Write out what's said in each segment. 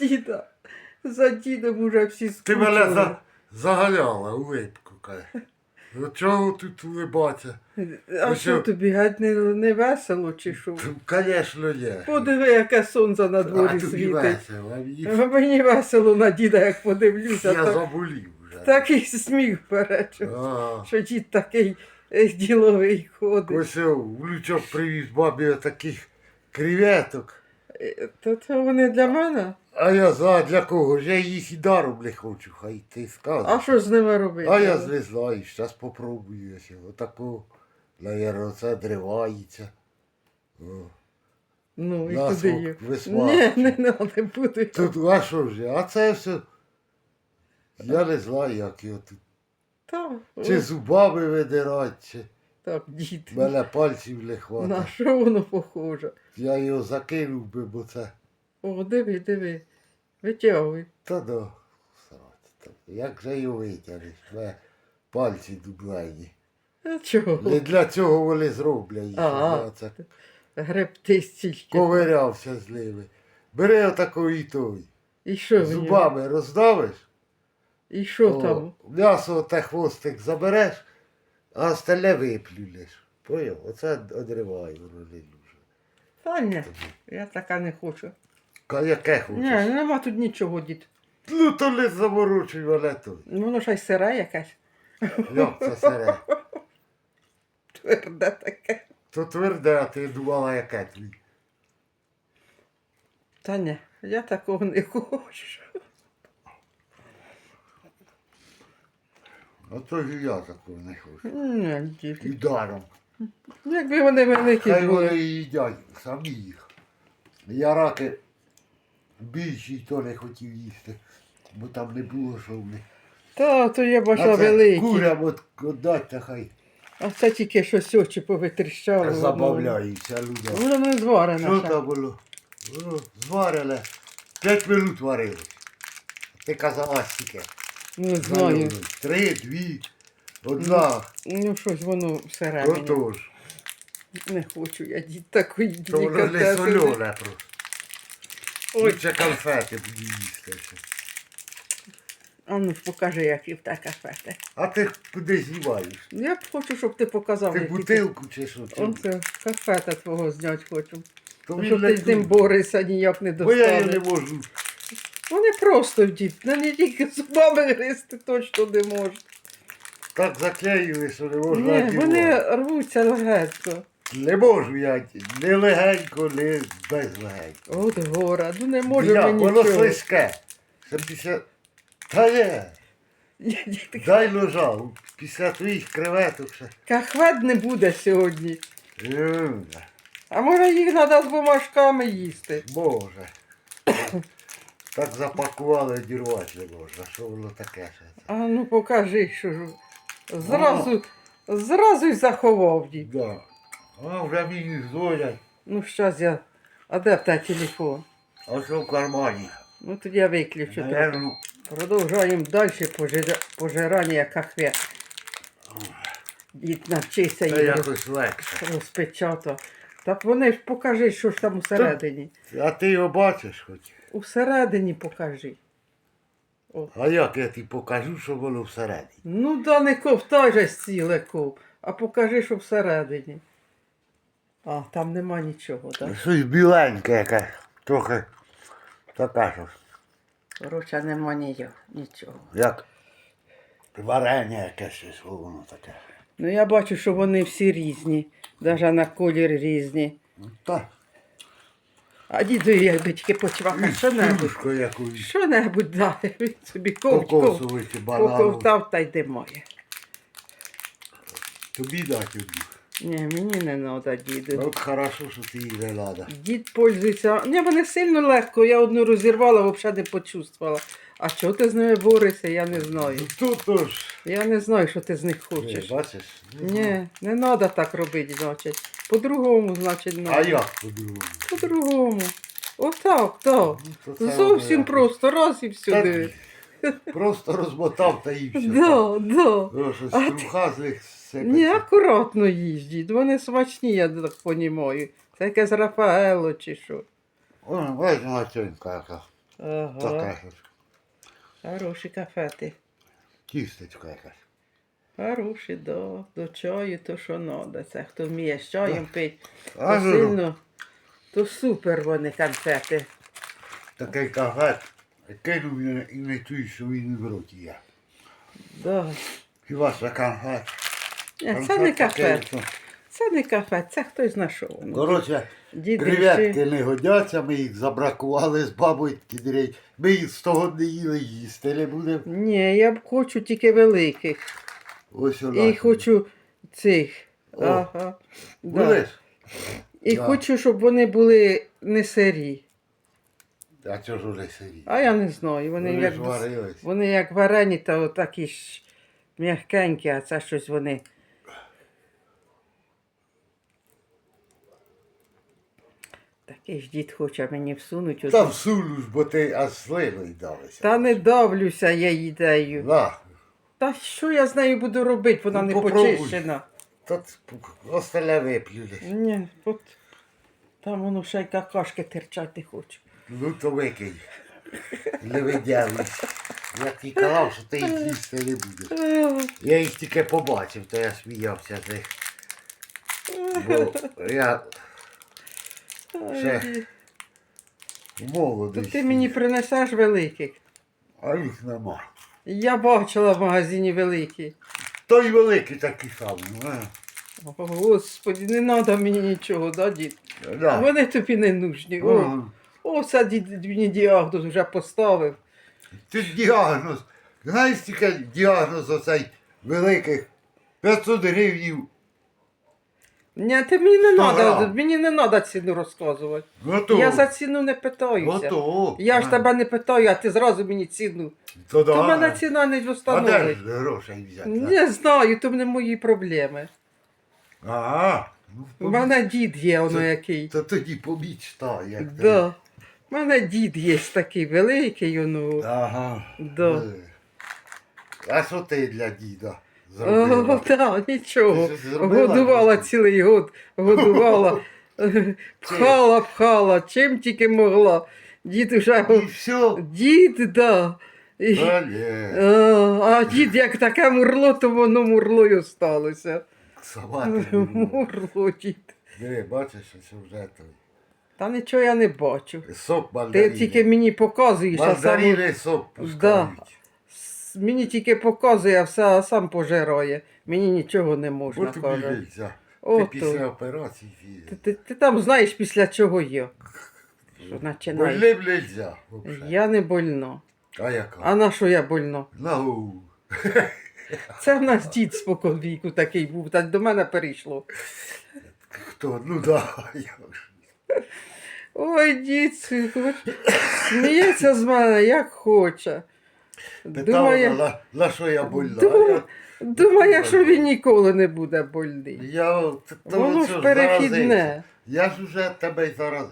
Діда. За дідом уже всі Ти скучили. мене за... заганяла у липку, каже. Ну чого тут улибатися? А Ну, що що? тобі геть не, не весело чи що? Звісно, є. Подиви, яке сонце на А дворі тобі світить. весело. а мені- Мені весело на діда, як подивлюся, Я так, заболів вже. такий сміх бере, що, А, що дід такий е, діловий ходить. Ось о, внучок привіз бабі таких креветок. Е, То це вони для мене? А я за для кого? Я їх і даром не хочу, хай ти скажеш. А що з ними робити? А я не знаю, зараз попробую. ось Отаку, наверное, це дривається. О. Ну, і На куди їх? Ні, не не буду. Тут, а що я? а це все. Я не знаю, як його тут. Чи зубами видирати, чи так, дід. мене пальців не На що воно похоже? Я його закинув би, бо це. О, диви, диви. Витягуй. Та да. Як же його витягнеш? Мене пальці дублені. А чого? Не для цього вони зроблять. Ага. Гребти стільки. ковирявся з ними. Бери отакий і той. І що? Зубами роздавиш, І що о, там? м'ясо та хвостик забереш, а остальне виплюнеш. Поняв? Оце одриваю воно не дуже. Та ні, я така не хочу. Ка- Яке хочеш? Ні, нема тут нічого, дід. Ну то не заморочуй мене той. Воно ж й сире якесь. Як це сере? Тверде таке. То тверде, а ти думала, яке твій. Та ні, я такого не хочу. А то і я такого не хочу. Ні, дід. І даром. Якби вони великі Хай вони були. їдять самі їх. Я раки більші то не хотів їсти, бо там не було що в них. Та, то я бачила А це великі. Курям от отдать, та хай А це тільки щось очі повитріщало. забавляються люди. Воно не. Що ще. там було? Воно зварене. П'ять минут варили. Ти казала стільки. Не знаю. Три, дві, одна. Ну щось воно всередині. Отож. Не хочу я дід такої То воно не солене просто. Ой, Лучше конфети буду їсти. а ну ж покажи, які в те кафети. А ти куди знімаєш? Я б хочу, щоб ти показав, Ти які бутилку чи що? Чи- Оце кафета твого зняти хочу. То Ну, він Щоб ти з ним тут. борешся, ніяк не Бо я її не можу. Вони просто ну не тільки зубами гризти точно не можуть. Так заклеїли, що не можна. Ні, вони рвуться легенько. Не можу я не легенько, не без легенько. От гора, ну не може Як, мені воно нічого. слизьке. Це після. Та є, дай ножа. Після твоїх креветок ще. Кахвет не буде сьогодні. М, А може їх треба з бумажками їсти. Може. Так запакували, дірвати не можна. Що воно таке ще? А ну покажи, що ж. Зразу, зразу й заховав дід. Да. А вже мені дзвонять. Ну щас я. А де в тебе телефон? А що в кармані? Ну тоді я виключу. Наверно, Продовжуємо далі пожира- пожирання кахве. Дід навчися це роз- якось легше. розпечатати. Так вони ж покажи, що ж там усередині. А ти його бачиш хоч? Усередині покажи. А як я тобі покажу, що воно всередині? Ну, да не ковтай же ціле ков, а покажи, що всередині. А, там нема нічого, так? Щось біленьке якесь, трохи таке щось. Коротше, нема ніяк, нічого. Як варення якесь щось воно таке. Ну я бачу, що вони всі різні, навіть на колір різні. Ну, Та, А діду якби тільки почвака, що-небудь. якусь. Що-небудь дати, він собі ковтков, Кокосовий чи банану. поковтав та й димає. Тобі дати одну. Ні, мені не треба, діду. От хорошо, що ти її не треба. Дід пользується. Ні, вони сильно легко, я одну розірвала, взагалі не почувствувала. А чого ти з ними борешся, я не знаю. Тут тож. Я не знаю, що ти з них хочеш. бачиш? Ні, не треба так робити, значить. По-другому, значить, А як по-другому? По-другому. Отак, так. Ну, то це Зовсім просто, раз і все. Та диви. ні. Просто розмотав та і все. Да, да. О, що А струха з них сипеться. Ні, акуратно їздіть, вони смачні, я так понімаю. Це якесь Рафаело чи що. О, бачиш, яка. Ага. Така ж. Хороші кафети. Тістечко якась. Хороші, да. До чаю то що надо. Це хто вміє з чаєм пить, то ну, сильно, то супер вони конфети. Такий кафет. Кинув і не чую, що він в роті є. Да. Хіба це конфет? Це не кафет. Це не кафе, це хтось знайшов. Ну, Коротше, креветки не годяться, ми їх забракували з бабою кідрей. Ми їх з того не їли їсти не будемо. Ні, я б хочу тільки великих. Ось І хочу цих. О. Ага. Да. І Да. хочу, щоб вони були не сирі. А чого ж уже сирі? А я не знаю. Вони, Вони як, варились. вони як варені, то такі ж м'якенькі, а це щось вони. Такий ж дід хоче мені всунуть. Та Та, всуну ж, бо ти аж слиною далися. Та не давлюся я ідею. На, Та що я з нею буду робити? Вона Ну, не попробуй. почищена. ц- остальне десь. Ні, от там воно ще й какашки терчать не хоче. Ну то викинь. Не видявись. Я тобі казав, що ти їх їсти не будеш. Я їх тільки побачив, то я сміявся з них. Бо я Ще. Ай, в То ти мені принесеш великих. А їх нема. Я бачила в магазині великі. Той великий такий самий. а. О, Господи, не треба мені нічого, да, дід? Да. Вони тобі не нужні. О, Ага. о це дід мені діагноз вже поставив. Ти діагноз. Знаєш тільки діагноз оцей великих 500 гривнів. Ні, ти мені не треба, грам. мені не треба ціну розказувати. Готово. Я за ціну не питаюся. Готово. Я ж А. тебе не питаю, а ти зразу мені ціну. То, да. То мене ціна не А де встановить. ж грошей взяти? Не знаю, то не мої проблеми. Ага. Ну, У мене дід є, воно Це- який. То тоді помічтай, як Да. У мене дід є такий великий, воно. Ага. Да. Е. А що ти для діда О, нічого. Ти щось зробила? Годувала цілий год, годувала, пхала, пхала, чим тільки могла. Дід уже. І все. Дід, да. І-. А, а дід як таке мурло, то воно мурло й осталося. Сама ти не Мурло, дід. Диви, бачиш, що вже той. Та нічого я не бачу. Сок Ти мандарини. тільки мені показуєш, а сам Мандарини сок пускають. Мені тільки показує, а все сам пожирає. Мені нічого не можна, От каже. нельзя. Ти після операції Ти, ти, ти там знаєш після чого я. Що починаєш? Больним нельзя. Я не больна. А яка? А на що я больна? На голову. Це в нас дід споконвіку такий був, та до мене перейшло. Хто? Ну да. я ж. Ой, дід сміється з мене, як хоче. Питав, Думає, на, на що я больна. Думаю, А думає, що він ніколи не буде больний. Я, я т- то Воно ж перехідне. Я ж уже тебе й зараз.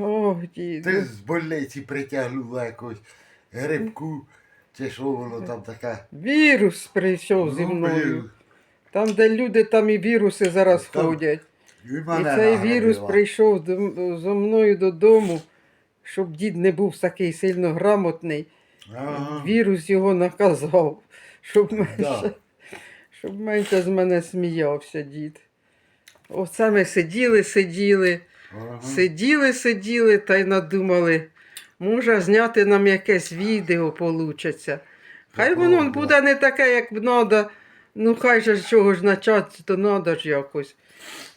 Ох, дід. Ти з больниці притягнула якусь грибку, чи що воно там таке. Вірус прийшов зі Ну, мною. блін. Там, де люди, там і віруси зараз Там ходять. І, І мене цей вірус прийшов до- зо мною додому, щоб дід не був такий сильно грамотний. Ага. Вірус його наказав, щоб менше, Да. щоб менше з мене сміявся дід. Оце ми сиділи, сиділи, Ага. сиділи, сиділи та й надумали, може зняти нам якесь відео получиться. Хай воно буде не таке, як треба. Ну хай же з чого ж почати, то треба ж якось.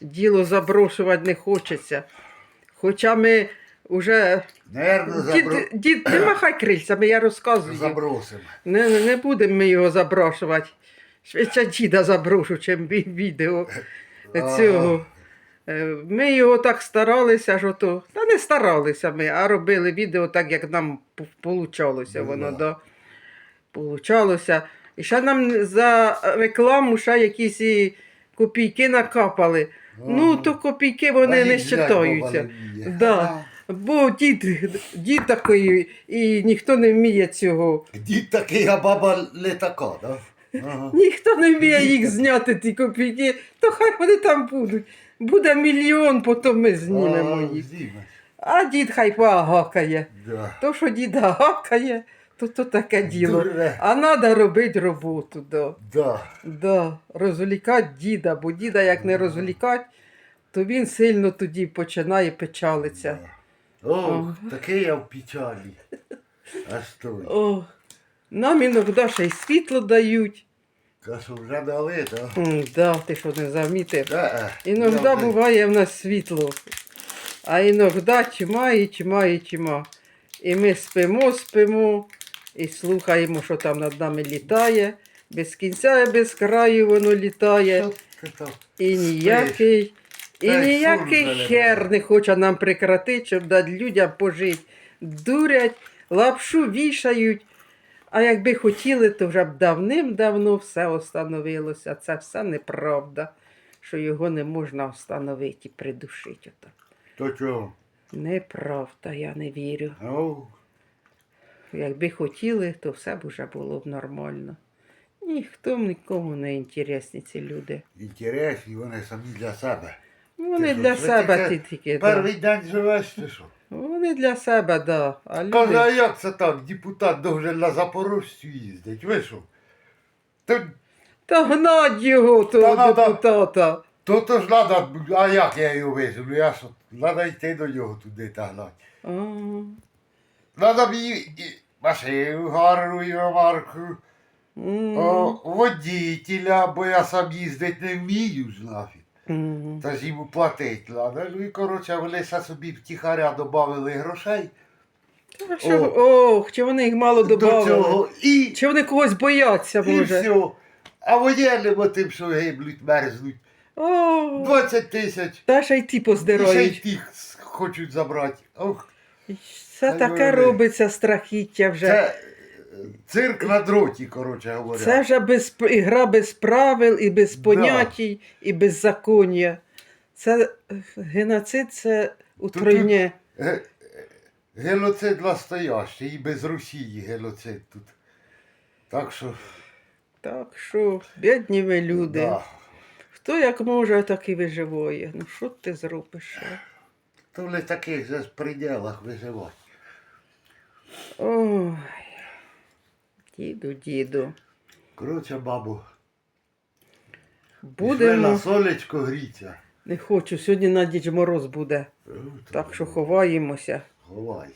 Діло заброшувати не хочеться. Хоча ми Наверно, Дід, забро... дід, не махай крильцями, я розказую. забросимо. Не, не- не будемо ми його заброшувати. Швидше діда заброшу, чим ві- відео цього. Е, Ми його так старалися, що то. Та не старалися ми, а робили відео так, як нам получалося Ну, воно, да. да. Получалося. І ще нам за рекламу ще якісь і копійки накапали. Ну, то копійки вони не баба не вміє. Да. Бо дід, дід такий, і ніхто не вміє цього. Дід такий, а баба не така, да? Ага. Ніхто не вміє їх зняти, ті копійки, то хай вони там будуть. Буде мільйон, потім ми знімемо їх. А дід хай погакає. Да. То, що діда гакає, то то таке діло. Дурне. А треба робити роботу. Да. Да. Да. Розвлікати діда, бо діда як не розвлікати, то він сильно тоді починає печалитися. О, Ага. такий я в печалі. А стой. О, нам іноді ще й світло дають. Кажу, вже дали. М, Да, ти що не замітив. Да. Іноді буває в нас світло, а іноді тьма і тьма і тьма. І ми спимо, спимо і слухаємо, що там над нами літає. Без кінця і без краю воно літає. Що? І ніякий, і Та й ніякий хер не хоче нам прекратити, щоб дати людям пожити. Дурять, лапшу вішають. А якби хотіли, то вже б давним-давно все остановилося. Це все неправда, що його не можна встановити і придушити. Отак. То чого? Неправда, я не вірю. О, Якби хотіли, то все б уже було б нормально. Ніхто нікому не інтересні ці люди. інтересні, вони самі для себе. Вони для себе ти тільки. да. День живеш чи що? Вони для себе, да. А люди... Каже, а як це так? Депутат должен на Запорожцю їздить. Ви що? То, Та гнать його, того Та надо- депутата. то, то ж треба, а як я його виживлю? Я що? Треба йти до нього туди та гнати. Треба мені і машину гарну іномарку, м, о, водителя, бо я сам їздити не вмію ж Та ж йому платить треба. Ну і коротше, вони ще собі втіхаря додали грошей. Та що- Ох, чи вони їх мало До додали? цього. І, Чи вони когось бояться, і все. А воєнним тим, що гиблють, мерзнуть. О, 20 тисяч. та ще й ті І ще й поздирають. тих хочуть забрати. Ох, Це Та таке люди. робиться страхіття вже. це цирк на дроті, коротше говоря. Це вже без, гра без правил, і без Да. і без законня. Це е, геноцид, це утроєння. Ге- е, Геноцид настоящий, і без Росії геноцид тут. Так що. Так що, бідні ви люди. Да. Хто як може, так і виживає. Ну що ти зробиш? То в таких же пределах виживати. Ой, діду, діду. Коротше, бабу, пішли Будемо. на сонечко гріться. Не хочу, сьогодні на Дідж Мороз буде. Е, Так що ховаємося Ховайся.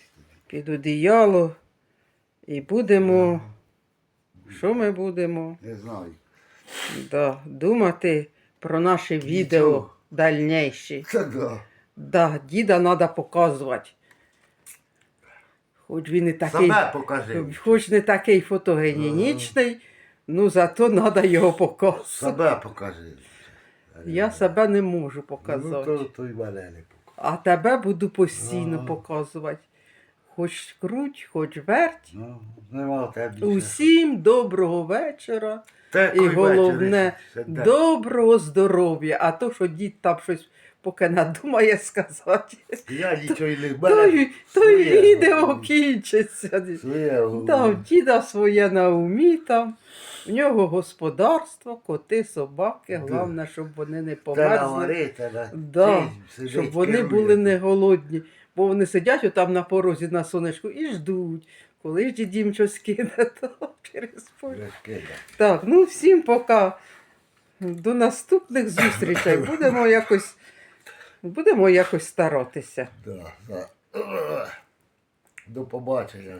під одіяло і будемо. Що ми будемо? Не знаю. Да, думати про наші відео Нічого. дальніші. Це да. Да, діда треба показувати. Хоч він і такий, Себе покажи. хоч не такий фотогенічний, ну зато треба його показувати. Себе покажи. Я себе не можу Ну, показати. то, то й мене не покажи. А тебе буду постійно Ага. показувати. Хоч круть, хоч верть. Ну, нема в тебе більше. Усім доброго вечора. Та І який головне, вечір ще де? доброго здоров'я. А то, що дід там щось поки надумає сказати, Я нічого й не й- то й відео кінчиться. В діда своє на умі там. В нього господарство, коти, собаки. Головне, щоб вони не померзли. Да, щоб вони були не голодні. Бо вони сидять отам на порозі на сонечку і ждуть, коли ж дід їм щось кине, то через поле. Так, ну всім пока. До наступних зустрічей. Будемо якось, будемо якось старатися. Да, да. До побачення.